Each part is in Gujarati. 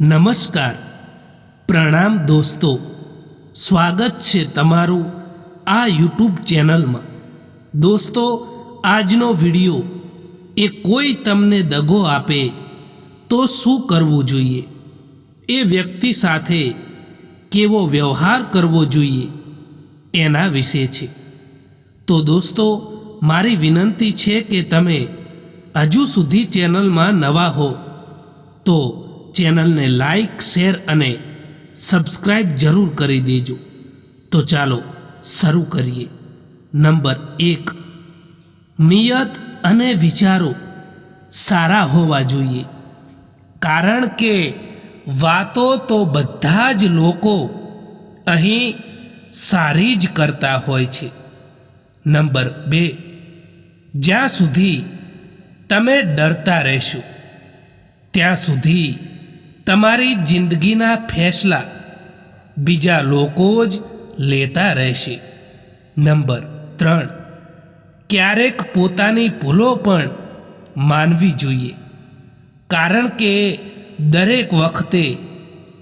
નમસ્કાર. પ્રણામ દોસ્તો. સ્વાગત છે તમારું આ યુટ્યુબ ચેનલમાં. દોસ્તો, આજનો વિડિયો, એ કોઈ તમને દગો આપે, તો શું કરવું જોઈએ? એ વ્યક્તિ સાથે કેવો વ્યવહાર કરવો જોઈએ? એના વિશે છે. તો દોસ્તો, મારી વિનંતી છે કે તમે હજુ સુધી ચેનલમાં નવા હો, તો ચેનલને લાઈક, શેર અને સબસ્ક્રાઈબ જરૂર કરી દેજો. તો ચાલો શરૂ કરીએ. નંબર એક. નિયત અને વિચારો સારા હોવા જોઈએ. કારણ કે વાતો તો બધા જ લોકો અહીં સારી જ કરતા હોય છે. નંબર બે. જ્યાં સુધી તમે ડરતા રહેશો, ત્યાં સુધી તમારી જિંદગીના ફેસલા બીજા લોકો જ લેતા રહેશે. નંબર ત્રણ, ક્યારેક પોતાની ભૂલો પણ માનવી જોઈએ. કારણ કે દરેક વખતે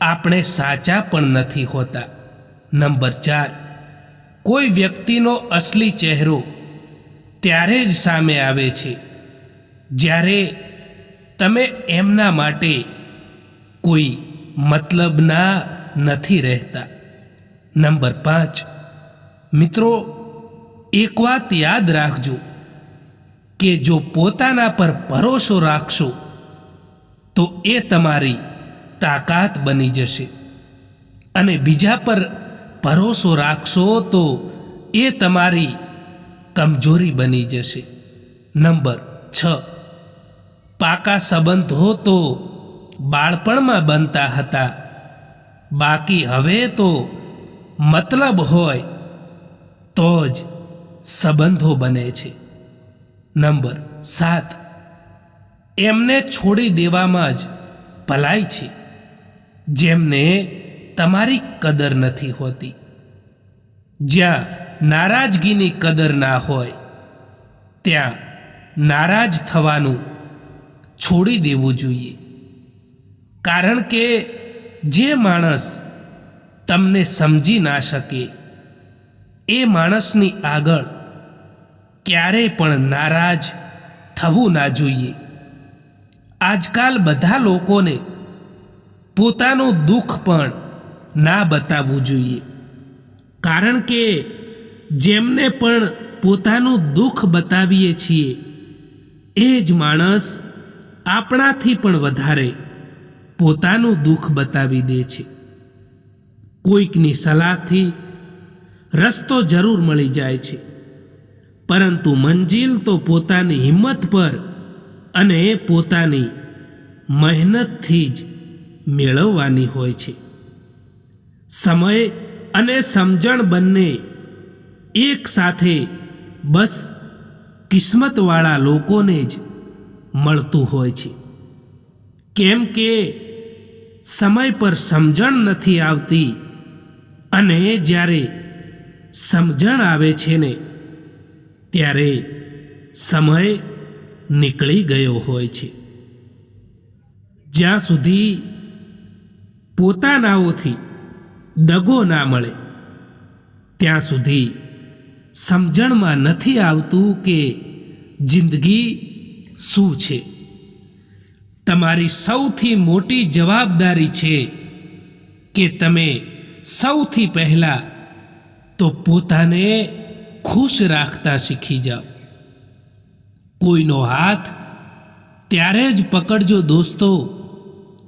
આપણે સાચા પણ નથી હોતા. નંબર ચાર, કોઈ વ્યક્તિનો અસલી ચહેરો ત્યારે જ સામે આવે છે. જ્યારે તમે એમના માટે કોઈ મતલબના નથી રહેતા. નંબર પાંચ, મિત્રો, એક વાત યાદ રાખજો કે જો પોતાના પર ભરોસો રાખશો, તો એ તમારી તાકાત બની જશે. અને બીજા પર ભરોસો રાખશો, તો એ તમારી કમજોરી બની જશે. નંબર છ, પાકા સંબંધો તો બાળપણમાં બનતા હતા. બાકી હવે તો મતલબ હોય તો જ સંબંધો બને છે. નંબર સાત. એમને છોડી દેવામાં જ ભલાઈ છે. જેમને તમારી કદર નથી હોતી. જ્યાં નારાજગીની કદર ના હોય, ત્યાં નારાજ થવાનું છોડી દેવું જોઈએ. કારણ કે જે માણસ તમને સમજી ના શકે, એ માણસની આગળ ક્યારેય પણ નારાજ થવું ના જોઈએ. આજકાલ બધા લોકોને પોતાનું દુઃખ પણ ના બતાવવું જોઈએ. કારણ કે જેમને પણ પોતાનું દુઃખ બતાવીએ છીએ, એ જ માણસ આપણાથી પણ વધારે પોતાનું દુઃખ બતાવી દે છે. કોઈકની સલાહથી રસ્તો જરૂર મળી જાય છે. પરંતુ મંજિલ તો પોતાની હિંમત પર અને પોતાની મહેનતથી જ મેળવવાની હોય છે. સમય અને સમજણ બંને એક સાથે બસ કિસ્મતવાળા લોકોને જ મળતું હોય છે. કેમ કે સમય પર સમજણ નથી આવતી. અને જ્યારે સમજણ આવે છે ને, ત્યારે સમય નીકળી ગયો હોય છે. જ્યાં સુધી પોતાનાઓથી દગો ના મળે, ત્યાં સુધી સમજણમાં નથી આવતું કે જિંદગી શું છે. તમારી સૌથી મોટી જવાબદારી છે કે તમે સૌથી પહેલાં તો પોતાને ખુશ રાખતા શીખી જાઓ. કોઈનો હાથ ત્યારે જ પકડજો દોસ્તો,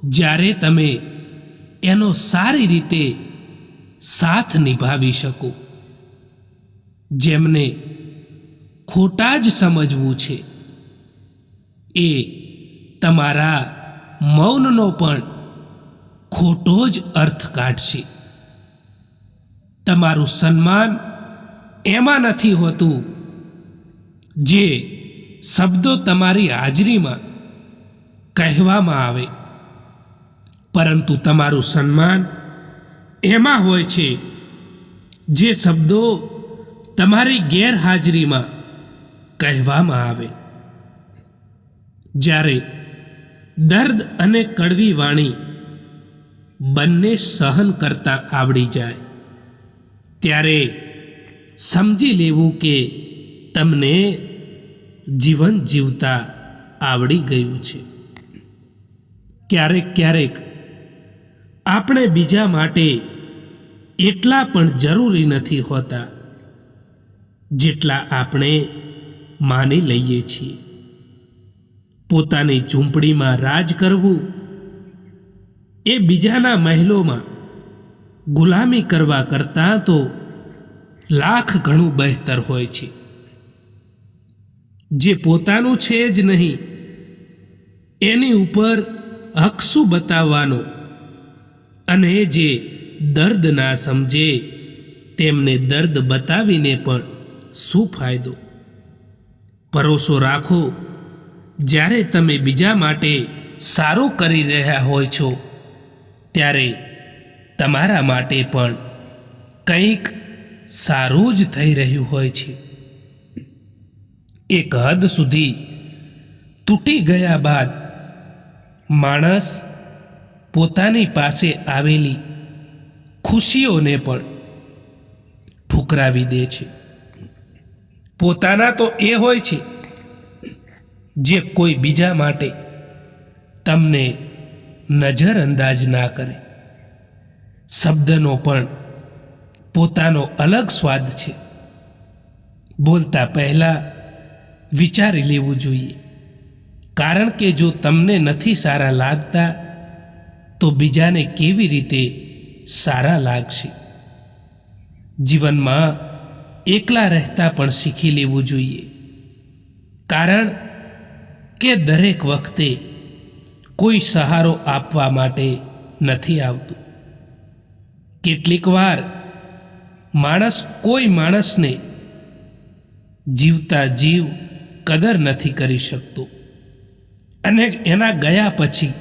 જ્યારે તમે એનો સારી રીતે સાથ નિભાવી શકો. જેમને ખોટા જ સમજવું છે, એ તમારા મૌનનો પણ ખોટો જ અર્થ કાઢશે. તમારું સન્માન એમાં નથી હોતું જે શબ્દો તમારી હાજરીમાં કહેવામાં આવે. પરંતુ તમારું સન્માન એમાં હોય છે જે શબ્દો તમારી ગેરહાજરીમાં કહેવામાં આવે. જ્યારે દર્દ અને કડવી વાણી બંને સહન કરતા આવડી જાય. ત્યારે સમજી લેવું કે તમને જીવન જીવતા આવડી ગયું છે. ક્યારેક ક્યારેક આપણે બીજા માટે એટલા પણ જરૂરી નથી હોતા, જેટલા આપણે માની લઈએ છીએ. પોતાની ઝૂંપડીમાં રાજ કરવું એ બીજાના મહેલોમાં ગુલામી કરવા કરતાં તો લાખ ઘણું બહેતર હોય છે. જે પોતાનું છે જ નહીં, એની ઉપર હક શું બતાવવાનો અને જે દર્દ ના સમજે તેમને દર્દ બતાવીને પણ શું ફાયદો? ભરોસો રાખો જ્યારે તમે બીજા માટે સારું કરી રહ્યા હોય છો, ત્યારે તમારા માટે પણ કંઈક સારું જ થઈ રહ્યું હોય છે. એક હદ સુધી તૂટી ગયા બાદ માણસ પોતાની પાસે આવેલી ખુશીઓને પણ ઠુકરાવી દે છે. પોતાના તો એ હોય છે જે કોઈ બીજા માટે તમને નજરઅંદાજ ના કરે. શબ્દનો પણ પોતાનો અલગ સ્વાદ છે. બોલતા પહેલા વિચારી લેવું જોઈએ. કારણ કે જો તમને નથી સારા લાગતા, તો બીજાને કેવી રીતે સારા લાગશે? જીવનમાં એકલા રહેતા પણ શીખી લેવું જોઈએ. કારણ કે દરેક વખતે કોઈ સહારો આપવા માટે નથી આવતું. કેટલીક વાર માણસ કોઈ માણસને જીવતા જીવ કદર નથી કરી શકતો અને એના ગયા પછી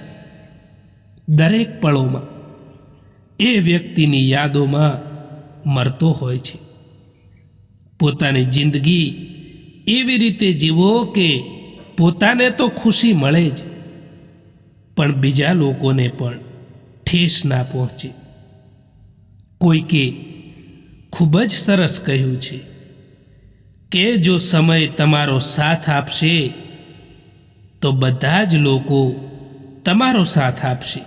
દરેક પળોમાં એ વ્યક્તિની યાદોમાં મરતો હોય છે. પોતાની જિંદગી એવી રીતે જીવો કે પોતાને તો ખુશી મળે જ. પણ બીજા લોકોને પણ ઠેસ ના પહોંચે. કોઈકે ખૂબ જ સરસ કહ્યું છે. કે જો સમય તમારો સાથ આપશે, તો બધા જ લોકો તમારો સાથ આપશે.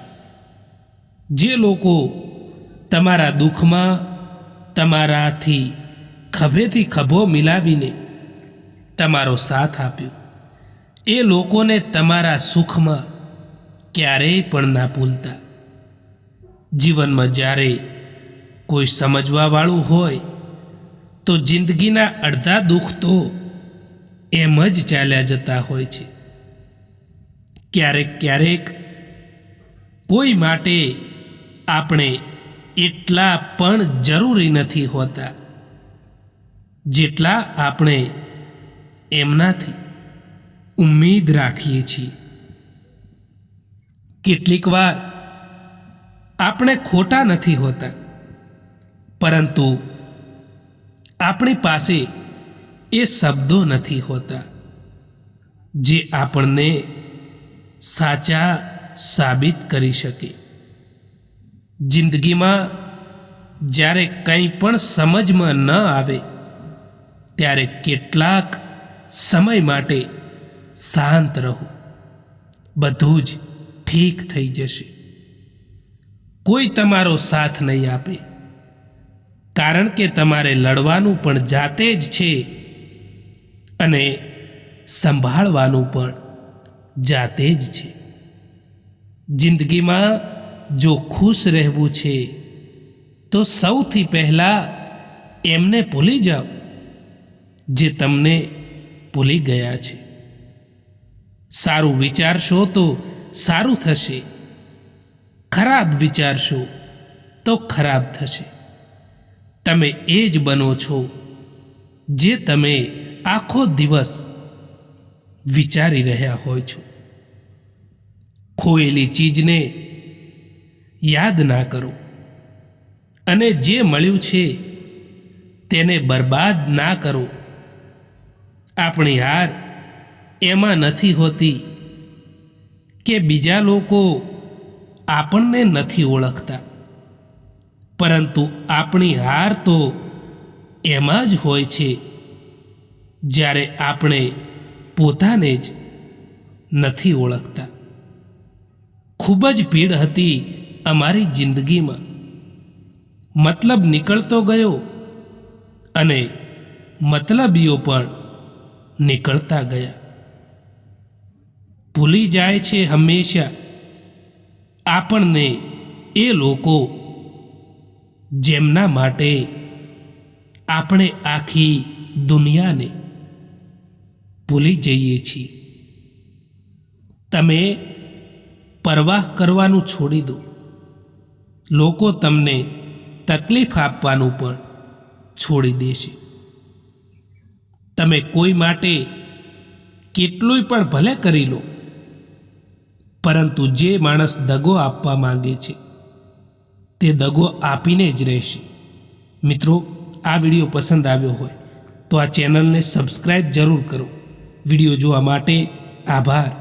જે લોકો તમારા દુઃખમાં, તમારાથી ખભેથી ખભો મિલાવીને તમારો સાથ આપ્યો. એ લોકોને તમારા સુખમાં ક્યારેય પણ ના ભૂલતા. જીવનમાં જ્યારે કોઈ સમજવાવાળું હોય, તો જિંદગીના અડધા દુઃખ તો એમ જ ચાલ્યા જતા હોય છે. ક્યારેક ક્યારેક કોઈ માટે આપણે એટલા પણ જરૂરી નથી હોતા, જેટલા આપણે એમનાથી. ઉમ્મીદ રાખીએ છીએ. કેટલીક વાર આપણે ખોટા નથી હોતા, પરંતુ આપણી પાસે એ શબ્દો નથી હોતા, જે આપણને સાચા સાબિત કરી શકે. જિંદગીમાં જ્યારે કંઈ પણ સમજમાં ન આવે, ત્યારે કેટલાક સમય માટે શાંત રહો. બધું જ ઠીક થઈ જશે. કોઈ તમારો સાથ નહીં આપે. કારણ કે તમારે લડવાનું પણ જાતે જ છે અને સંભાળવાનું પણ જાતે જ છે. જિંદગીમાં જો ખુશ રહેવું છે, તો સૌથી પહેલાં એમને ભૂલી જાઓ, જે તમને ભૂલી ગયા છે. સારું વિચારશો તો સારું થશે. ખરાબ વિચારશો તો ખરાબ થશે. તમે એ જ બનો છો જે તમે આખો દિવસ વિચારી રહ્યા હોય છો. ખોયેલી ચીજને યાદ ના કરો અને જે મળ્યું છે તેને બરબાદ ના કરો. આપણી હાર એમાં નથી હોતી કે બીજા લોકો આપણને નથી ઓળખતા. પરંતુ આપણી હાર તો એમાં જ હોય છે. જ્યારે આપણે પોતાને જ નથી ઓળખતા. ખૂબ જ ભીડ હતી અમારી જિંદગીમાં. મતલબ નીકળતો ગયો અને મતલબીઓ પણ નીકળતા ગયા. ભૂલી જાય છે હંમેશા. આપણને એ લોકો જેમના માટે આપણે આખી દુનિયાને ભૂલી જઈએ છીએ. તમે પરવાહ કરવાનું છોડી દો. લોકો તમને તકલીફ આપવાનું પણ છોડી દેશે. તમે કોઈ માટે કેટલુંય પણ ભલે કરી લો પરંતુ જે માણસ દગો આપવા માંગે છે, તે દગો આપીને જ રહેશે. મિત્રો, આ વીડિયો પસંદ આવ્યો હોય તો આ ચેનલને સબસ્ક્રાઈબ જરૂર કરો. વીડિયો જોવા માટે આભાર.